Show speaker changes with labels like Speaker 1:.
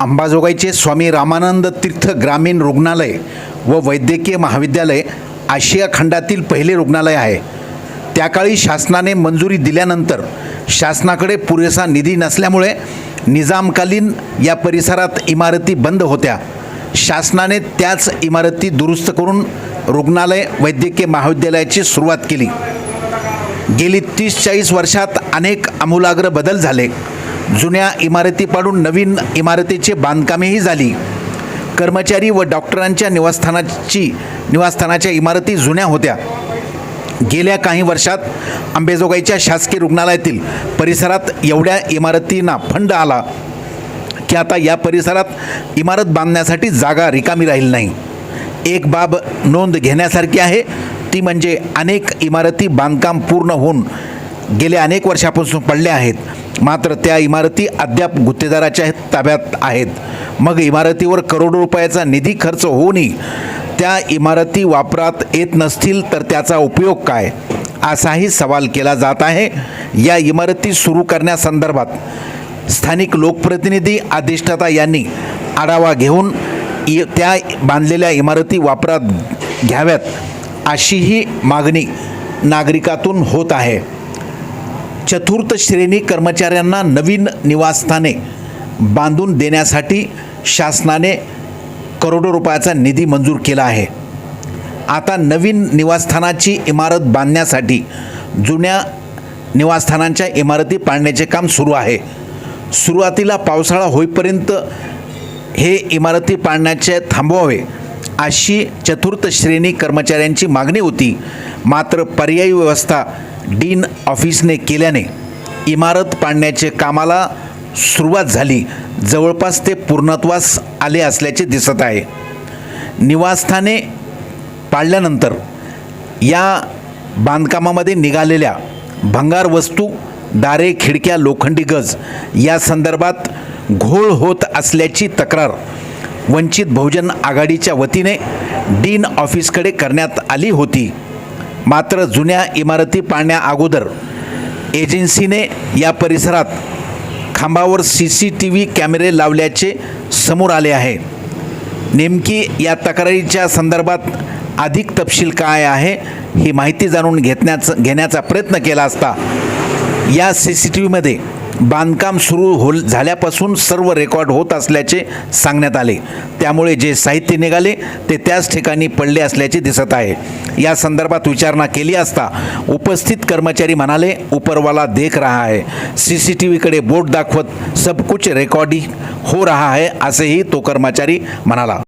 Speaker 1: अंबाजोगाईचे स्वामी रामानंद तीर्थ ग्रामीण रुग्णालय व वैद्यकीय महाविद्यालय आशिया खंडातील पहिले रुग्णालय आहे. त्याकाळी शासनाने मंजुरी दिल्यानंतर शासनाकडे पुरेसा निधी नसल्यामुळे निजामकालीन या परिसरात इमारती बंद होत्या. शासनाने त्याच इमारती दुरुस्त करून रुग्णालय वैद्यकीय महाविद्यालयाची सुरुवात केली. गेली तीस चाळीस वर्षात अनेक आमूलाग्र बदल झाले. जुन्या इमारती पाडून नवीन इमारतीचे बांधकामेही झाली. कर्मचारी व डॉक्टरांच्या निवासस्थानाची निवासस्थानाच्या इमारती जुन्या होत्या. गेल्या काही वर्षात अंबेजोगाईच्या शासकीय रुग्णालयातील परिसरात एवढ्या इमारतींना फंड आला की आता या परिसरात इमारत बांधण्यासाठी जागा रिकामी राहील नाही. एक बाब नोंद घेण्यासारखी आहे ती म्हणजे अनेक इमारती बांधकाम पूर्ण होऊन गेल्या अनेक वर्षापासून पडल्या आहेत. मात्र त्या इमारती अद्याप गुत्तेदाराच्या ताब्यात आहेत. मग इमारतीवर करोडो रुपयाचा निधी खर्च होऊनही त्या इमारती वापरात येत नसतील तर त्याचा उपयोग काय? असाही सवाल केला जात आहे. या इमारती सुरू करण्यासंदर्भात स्थानिक लोकप्रतिनिधी अधिष्ठाता यांनी आढावा घेऊन इ त्या बांधलेल्या इमारती वापरात घ्याव्यात अशीही मागणी नागरिकातून होत आहे. चतुर्थ श्रेणी कर्मचाऱ्यांना नवीन निवासस्थाने बांधून देण्यासाठी शासनाने करोडो रुपयाचा निधी मंजूर केला आहे. आता नवीन निवासस्थानाची इमारत बांधण्यासाठी जुन्या निवासस्थानांच्या इमारती पाडण्याचे काम सुरू आहे. सुरुवातीला पावसाळा होईपर्यंत हे इमारती पाडण्याचे थांबवावे अशी चतुर्थ श्रेणी कर्मचाऱ्यांची मागणी होती. मात्र पर्यायी व्यवस्था डीन ऑफिसने केल्याने इमारत पाडण्याचे कामाला सुरुवात झाली. जवळपास ते पूर्णत्वास आले असल्याचे दिसत आहे. निवासस्थाने पाडल्यानंतर या बांधकामामध्ये निघालेल्या भंगार वस्तू दारे खिडक्या लोखंडी गज या संदर्भात घोळ होत असल्याची तक्रार वंचित बहुजन आघाडीच्या वतीने डीन ऑफिसकडे करण्यात आली होती. मात्र जुन्या इमारती पाडण्या अगोदर एजन्सीने या परिसरात खांबावर सी सी टी व्ही कॅमेरे लावल्याचे समोर आले आहे. नेमकी या तक्रारीच्या संदर्भात अधिक तपशील काय आहे ही माहिती जाणून घेतण्याचा घेण्याचा प्रयत्न केला असता या सी सी टी व्हीमध्ये बांधकाम सुरू हो झाल्यापासून सर्व रेकॉर्ड होत असल्याचे सांगण्यात आले. त्यामुळे जे साहित्य निघाले ते त्याच ठिकाणी पडले असल्याचे दिसत आहे. या संदर्भात विचारणा केली असता उपस्थित कर्मचारी म्हणाले उपरवाला देख रहा है. सी सी टी व्हीकडे बोट दाखवत सब कुछ रेकॉर्डिंग हो रहा है असेही तो कर्मचारी म्हणाला.